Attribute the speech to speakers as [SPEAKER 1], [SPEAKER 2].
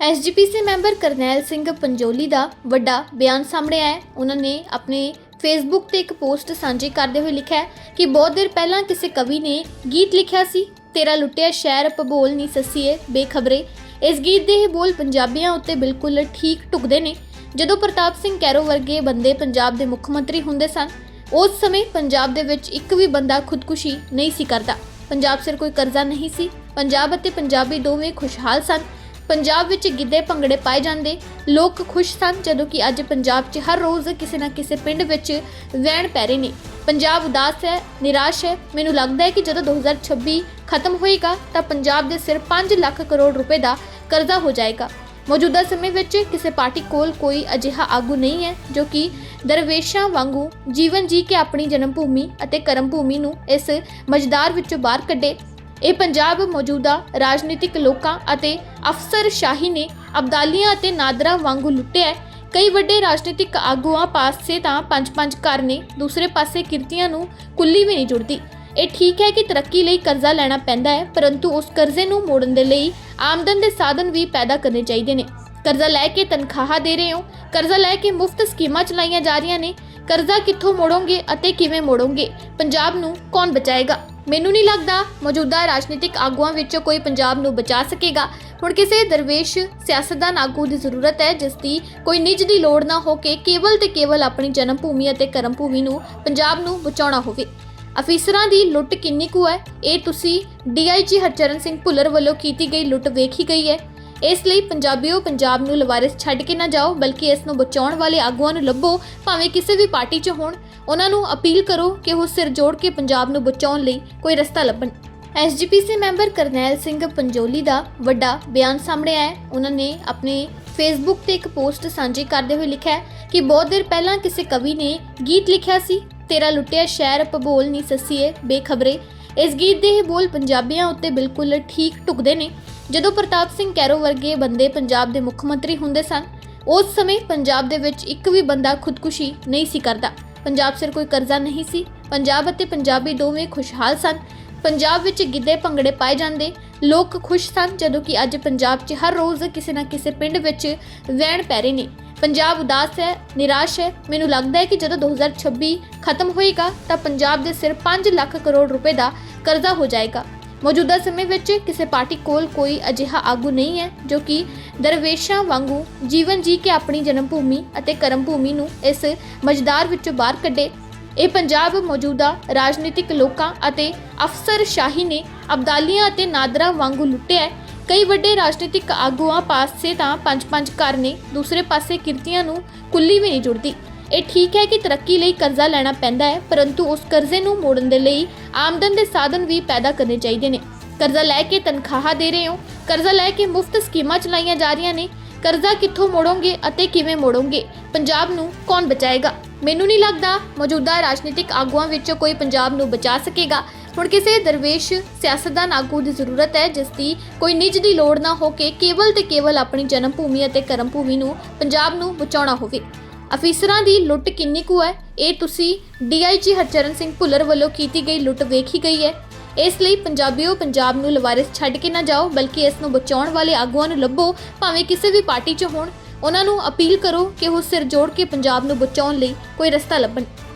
[SPEAKER 1] SGPC member Karnail Singh Panjoli ਦਾ ਵੱਡਾ ਬਿਆਨ ਸਾਹਮਣੇ ਆਇਆ ਉਹਨਾਂ ਨੇ ਆਪਣੇ ਫੇਸਬੁੱਕ ਤੇ ਇੱਕ ਪੋਸਟ ਸਾਂਝੀ ਕਰਦੇ ਹੋਏ ਲਿਖਿਆ ਕਿ ਬਹੁਤ ਦੇਰ ਪਹਿਲਾਂ ਕਿਸੇ ਕਵੀ ਨੇ ਗੀਤ ਲਿਖਿਆ ਸੀ, ਤੇਰਾ ਲੁੱਟਿਆ ਸ਼ਹਿਰ ਭਬੋਲ ਨਹੀਂ ਸੱਸੀਏ ਬੇਖਬਰੇ। ਇਸ ਗੀਤ ਦੇ ਇਹ ਬੋਲ ਪੰਜਾਬੀਆਂ ਉੱਤੇ ਬਿਲਕੁਲ ਠੀਕ ਟੁਕਦੇ ਨੇ। ਜਦੋਂ ਪ੍ਰਤਾਪ ਸਿੰਘ ਕੈਰੋ ਵਰਗੇ ਬੰਦੇ ਪੰਜਾਬ ਦੇ ਮੁੱਖ ਮੰਤਰੀ ਹੁੰਦੇ ਸਨ, ਉਸ ਸਮੇਂ ਪੰਜਾਬ ਦੇ ਵਿੱਚ ਇੱਕ ਵੀ ਬੰਦਾ ਖੁਦਕੁਸ਼ੀ ਨਹੀਂ ਸੀ ਕਰਦਾ। ਪੰਜਾਬ ਸਿਰ ਕੋਈ ਕਰਜ਼ਾ ਨਹੀਂ ਸੀ। ਪੰਜਾਬ ਅਤੇ ਪੰਜਾਬੀ ਦੋਵੇਂ ਖੁਸ਼ਹਾਲ ਸਨ। ਪੰਜਾਬ ਵਿੱਚ ਗਿੱਧੇ ਭੰਗੜੇ ਪਾਏ ਜਾਂਦੇ। ਲੋਕ ਖੁਸ਼ ਸਨ ਜਦੋਂ ਕਿ ਅੱਜ ਪੰਜਾਬ 'ਚ ਹਰ ਰੋਜ਼ ਕਿਸੇ ਨਾ ਕਿਸੇ ਪਿੰਡ ਵਿੱਚ ਵੈਣ ਪੈ ਰਹੇ ਨੇ। ਪੰਜਾਬ ਉਦਾਸ ਹੈ, ਨਿਰਾਸ਼ ਹੈ। ਮੈਨੂੰ ਲੱਗਦਾ ਹੈ ਕਿ ਜਦੋਂ 2026 ਖਤਮ ਹੋਏਗਾ ਤਾਂ ਪੰਜਾਬ ਦੇ ਸਿਰ 5 ਲੱਖ ਕਰੋੜ ਰੁਪਏ ਦਾ ਕਰਜ਼ਾ ਹੋ ਜਾਏਗਾ। ਮੌਜੂਦਾ ਸਮੇਂ ਵਿੱਚ ਕਿਸੇ ਪਾਰਟੀ ਕੋਲ ਕੋਈ ਅਜਿਹਾ ਆਗੂ ਨਹੀਂ ਹੈ ਜੋ ਕਿ ਦਰਵੇਸ਼ਾਂ ਵਾਂਗੂ ਜੀਵਨ ਜੀ ਕੇ ਆਪਣੀ ਜਨਮ ਭੂਮੀ ਅਤੇ ਕਰਮ ਭੂਮੀ ਨੂੰ ਇਸ ਮਜਦਾਰ ਵਿੱਚੋਂ ਬਾਹਰ ਕੱਢੇ। ਇਹ ਪੰਜਾਬ ਮੌਜੂਦਾ ਰਾਜਨੀਤਿਕ ਲੋਕਾਂ ਅਤੇ ਅਫਸਰਸ਼ਾਹੀ ਨੇ ਅਬਦਾਲੀਆਂ ਅਤੇ ਨਾਦਰਾ ਵਾਂਗੂ ਲੁੱਟਿਆ ਕਈ ਵੱਡੇ ਰਾਜਨੀਤਿਕ ਆਗੂਆਂ ਪਾਸੇ ਤਾਂ ਪੰਜ ਪੰਜ ਘਰ ਨੇ, ਦੂਸਰੇ ਪਾਸੇ ਕਿਰਤੀਆਂ ਨੂੰ ਕੁੱਲੀ ਵੀ ਨਹੀਂ ਜੁੜਦੀ। ਇਹ ਠੀਕ ਹੈ ਕਿ ਤਰੱਕੀ ਲਈ ਕਰਜ਼ਾ ਲੈਣਾ ਪੈਂਦਾ ਹੈ, ਪਰੰਤੂ ਉਸ ਕਰਜ਼ੇ ਨੂੰ ਮੋੜਨ ਦੇ ਲਈ ਆਮਦਨ ਦੇ ਸਾਧਨ ਵੀ ਪੈਦਾ ਕਰਨੇ ਚਾਹੀਦੇ ਨੇ। ਕਰਜ਼ਾ ਲੈ ਕੇ ਤਨਖਾਹਾਂ ਦੇ ਰਹੇ ਹੋ, ਕਰਜ਼ਾ ਲੈ ਕੇ ਮੁਫਤ ਸਕੀਮਾਂ ਚਲਾਈਆਂ ਜਾ ਰਹੀਆਂ ਨੇ, ਕਰਜ਼ਾ ਕਿੱਥੋਂ ਮੋੜੋਗੇ ਅਤੇ ਕਿਵੇਂ ਮੋੜੋਗੇ, ਪੰਜਾਬ ਨੂੰ ਕੌਣ ਬਚਾਏਗਾ? ਮੈਨੂੰ ਨਹੀਂ ਲੱਗਦਾ ਮੌਜੂਦਾ ਰਾਜਨੀਤਿਕ ਆਗੂਆਂ ਵਿੱਚੋਂ ਕੋਈ ਪੰਜਾਬ ਨੂੰ ਬਚਾ ਸਕੇਗਾ। ਹੁਣ ਕਿਸੇ ਦਰਵੇਸ਼ ਸਿਆਸਤਦਾਨ ਆਗੂ ਦੀ ਜ਼ਰੂਰਤ ਹੈ, ਜਿਸ ਦੀ ਕੋਈ ਨਿੱਜ ਦੀ ਲੋੜ ਨਾ ਹੋ ਕੇ ਕੇਵਲ ਤੇ ਕੇਵਲ ਆਪਣੀ ਜਨਮ ਭੂਮੀ ਅਤੇ ਕਰਮ ਭੂਮੀ ਨੂੰ ਪੰਜਾਬ ਨੂੰ ਬਚਾਉਣਾ ਹੋਵੇ। ਅਫੀਸਰਾਂ ਦੀ ਲੁੱਟ ਕਿੰਨੀ ਕੁ ਹੈ, ਇਹ ਤੁਸੀਂ ਡੀਆਈਜੀ ਹਰਚਰਨ ਸਿੰਘ ਭੁੱਲਰ ਵੱਲੋਂ ਕੀਤੀ ਗਈ ਲੁੱਟ ਵੇਖੀ ਗਈ ਹੈ। ਇਸ ਲਈ ਪੰਜਾਬੀਓ, ਪੰਜਾਬ ਨੂੰ ਲਵਾਰਿਸ ਛੱਡ ਕੇ ਨਾ ਜਾਓ, ਬਲਕਿ ਇਸ ਨੂੰ ਬਚਾਉਣ ਵਾਲੇ ਆਗੂਆਂ ਨੂੰ ਲੱਭੋ, ਭਾਵੇਂ ਕਿਸੇ ਵੀ ਪਾਰਟੀ 'ਚ ਹੋਣ। ਉਹਨਾਂ ਨੂੰ ਅਪੀਲ ਕਰੋ ਕਿ ਉਹ ਸਿਰ ਜੋੜ ਕੇ ਪੰਜਾਬ ਨੂੰ ਬਚਾਉਣ ਲਈ ਕੋਈ ਰਸਤਾ ਲੱਭਣ। ਐਸਜੀਪੀਸੀ ਮੈਂਬਰ ਕਰਨੈਲ ਸਿੰਘ ਪੰਜੋਲੀ ਦਾ ਵੱਡਾ ਬਿਆਨ ਸਾਹਮਣੇ ਆਇਆ ਉਹਨਾਂ ਨੇ ਆਪਣੇ ਫੇਸਬੁੱਕ ਤੇ ਇੱਕ ਪੋਸਟ ਸਾਂਝੀ ਕਰਦੇ ਹੋਏ ਲਿਖਿਆ ਕਿ ਬਹੁਤ ਦੇਰ ਪਹਿਲਾਂ ਕਿਸੇ ਕਵੀ ਨੇ ਗੀਤ ਲਿਖਿਆ ਸੀ, ਤੇਰਾ ਲੁੱਟਿਆ ਸ਼ਹਿਰ ਭਬੋਲ ਨਹੀਂ ਸੱਸੀਏ, ਬੇਖਬਰੇ। ਇਸ ਗੀਤ ਦੇ ਇਹ ਬੋਲ ਪੰਜਾਬੀਆਂ ਉੱਤੇ ਬਿਲਕੁਲ ਠੀਕ ਟੁਕਦੇ ਨੇ। ਜਦੋਂ ਪ੍ਰਤਾਪ ਸਿੰਘ ਕੈਰੋ ਵਰਗੇ ਬੰਦੇ ਪੰਜਾਬ ਦੇ ਮੁੱਖ ਮੰਤਰੀ ਹੁੰਦੇ ਸਨ, ਉਸ ਸਮੇਂ ਪੰਜਾਬ ਦੇ ਵਿੱਚ ਇੱਕ ਵੀ ਬੰਦਾ ਖੁਦਕੁਸ਼ੀ ਨਹੀਂ ਸੀ ਕਰਦਾ। ਪੰਜਾਬ ਸਿਰ ਕੋਈ ਕਰਜ਼ਾ ਨਹੀਂ ਸੀ। ਪੰਜਾਬ ਅਤੇ ਪੰਜਾਬੀ ਦੋਵੇਂ ਖੁਸ਼ਹਾਲ ਸਨ। ਪੰਜਾਬ ਵਿੱਚ ਗਿੱਧੇ ਭੰਗੜੇ ਪਾਏ ਜਾਂਦੇ। ਲੋਕ ਖੁਸ਼ ਸਨ ਜਦੋਂ ਕਿ ਅੱਜ ਪੰਜਾਬ 'ਚ ਹਰ ਰੋਜ਼ ਕਿਸੇ ਨਾ ਕਿਸੇ ਪਿੰਡ ਵਿੱਚ ਵੈਣ ਪੈ ਰਹੇ ਨੇ। ਪੰਜਾਬ ਉਦਾਸ ਹੈ, ਨਿਰਾਸ਼ ਹੈ। ਮੈਨੂੰ ਲੱਗਦਾ ਹੈ ਕਿ ਜਦੋਂ 2026 ਖਤਮ ਹੋਏਗਾ ਤਾਂ ਪੰਜਾਬ ਦੇ ਸਿਰ 5 ਲੱਖ ਕਰੋੜ ਰੁਪਏ ਦਾ ਕਰਜ਼ਾ ਹੋ ਜਾਏਗਾ। ਮੌਜੂਦਾ ਸਮੇਂ ਵਿੱਚ ਕਿਸੇ ਪਾਰਟੀ ਕੋਲ ਕੋਈ ਅਜਿਹਾ ਆਗੂ ਨਹੀਂ ਹੈ, ਜੋ ਕਿ ਦਰਵੇਸ਼ਾਂ ਵਾਂਗੂ ਜੀਵਨ ਜੀ ਕੇ ਆਪਣੀ ਜਨਮ ਭੂਮੀ ਅਤੇ ਕਰਮ ਭੂਮੀ ਨੂੰ ਇਸ ਮਜਦਾਰ ਵਿੱਚੋਂ ਬਾਹਰ ਕੱਢੇ ਇਹ ਪੰਜਾਬ ਮੌਜੂਦਾ ਰਾਜਨੀਤਿਕ ਲੋਕਾਂ ਅਤੇ ਅਫਸਰਸ਼ਾਹੀ ਨੇ ਅਬਦਾਲੀਆਂ ਅਤੇ ਨਾਦਰਾ ਵਾਂਗੂ ਲੁੱਟਿਆ ਹੈ। ਕਈ ਵੱਡੇ ਰਾਜਨੀਤਿਕ ਆਗੂਆਂ ਪਾਸੇ ਤਾਂ ਪੰਜ ਪੰਜ ਘਰ ਨੇ, ਦੂਸਰੇ ਪਾਸੇ ਕਿਰਤੀਆਂ ਨੂੰ ਕੁੱਲੀ ਵੀ ਨਹੀਂ ਜੁੜਦੀ ਇਹ ਠੀਕ ਹੈ ਕਿ ਤਰੱਕੀ ਲਈ ਕਰਜ਼ਾ ਲੈਣਾ ਪੈਂਦਾ ਹੈ, ਪਰੰਤੂ ਉਸ ਕਰਜ਼ੇ ਨੂੰ ਮੋੜਨ ਦੇ ਲਈ ਆਮਦਨ ਦੇ ਸਾਧਨ ਵੀ ਪੈਦਾ ਕਰਨੇ ਚਾਹੀਦੇ ਨੇ। ਕਰਜ਼ਾ ਲੈ ਕੇ ਤਨਖਾਹਾਂ ਦੇ ਰਹੇ ਹੋ, ਕਰਜ਼ਾ ਲੈ ਕੇ ਮੁਫਤ ਸਕੀਮਾਂ ਚਲਾਈਆਂ ਜਾ ਰਹੀਆਂ ਨੇ, ਕਰਜ਼ਾ ਕਿੱਥੋਂ ਮੋੜੋਗੇ ਅਤੇ ਕਿਵੇਂ ਮੋੜੋਗੇ, ਪੰਜਾਬ ਨੂੰ ਕੌਣ ਬਚਾਏਗਾ? ਮੈਨੂੰ ਨਹੀਂ ਲੱਗਦਾ ਮੌਜੂਦਾ ਰਾਜਨੀਤਿਕ ਆਗੂਆਂ ਵਿੱਚੋਂ ਕੋਈ ਪੰਜਾਬ ਨੂੰ ਬਚਾ ਸਕੇਗਾ। ਹੁਣ ਕਿਸੇ ਦਰਵੇਸ਼ ਸਿਆਸਤਦਾਨ ਆਗੂ ਦੀ ਜ਼ਰੂਰਤ ਹੈ, ਜਿਸ ਦੀ ਕੋਈ ਨਿੱਜ ਦੀ ਲੋੜ ਨਾ ਹੋ ਕੇ ਕੇਵਲ ਤੇ ਕੇਵਲ ਆਪਣੀ ਜਨਮ ਭੂਮੀ ਅਤੇ ਕਰਮ ਭੂਮੀ ਨੂੰ ਪੰਜਾਬ ਨੂੰ ਬਚਾਉਣਾ ਹੋਵੇ। ਅਫੀਸਰਾਂ ਦੀ ਲੁੱਟ ਕਿੰਨੀ ਕੁ ਹੈ? ਇਹ ਤੁਸੀਂ ਡੀਆਈਜੀ ਹਰਚਰਨ ਸਿੰਘ ਭੁੱਲਰ ਵੱਲੋਂ ਕੀਤੀ ਗਈ ਲੁੱਟ ਵੇਖੀ ਗਈ ਹੈ। ਇਸ ਲਈ ਪੰਜਾਬੀਓ, ਪੰਜਾਬ ਨੂੰ ਲਵਾਰਿਸ ਛੱਡ ਕੇ ਨਾ ਜਾਓ, ਬਲਕਿ ਇਸ ਨੂੰ ਬਚਾਉਣ ਵਾਲੇ ਆਗੂਆਂ ਨੂੰ ਲੱਭੋ, ਭਾਵੇਂ ਕਿਸੇ ਵੀ ਪਾਰਟੀ 'ਚ ਹੋਣ। ਉਹਨਾਂ ਨੂੰ ਅਪੀਲ ਕਰੋ ਕਿ ਉਹ ਸਿਰ ਜੋੜ ਕੇ ਪੰਜਾਬ ਨੂੰ ਬਚਾਉਣ ਲਈ ਕੋਈ ਰਸਤਾ ਲੱਭਣ।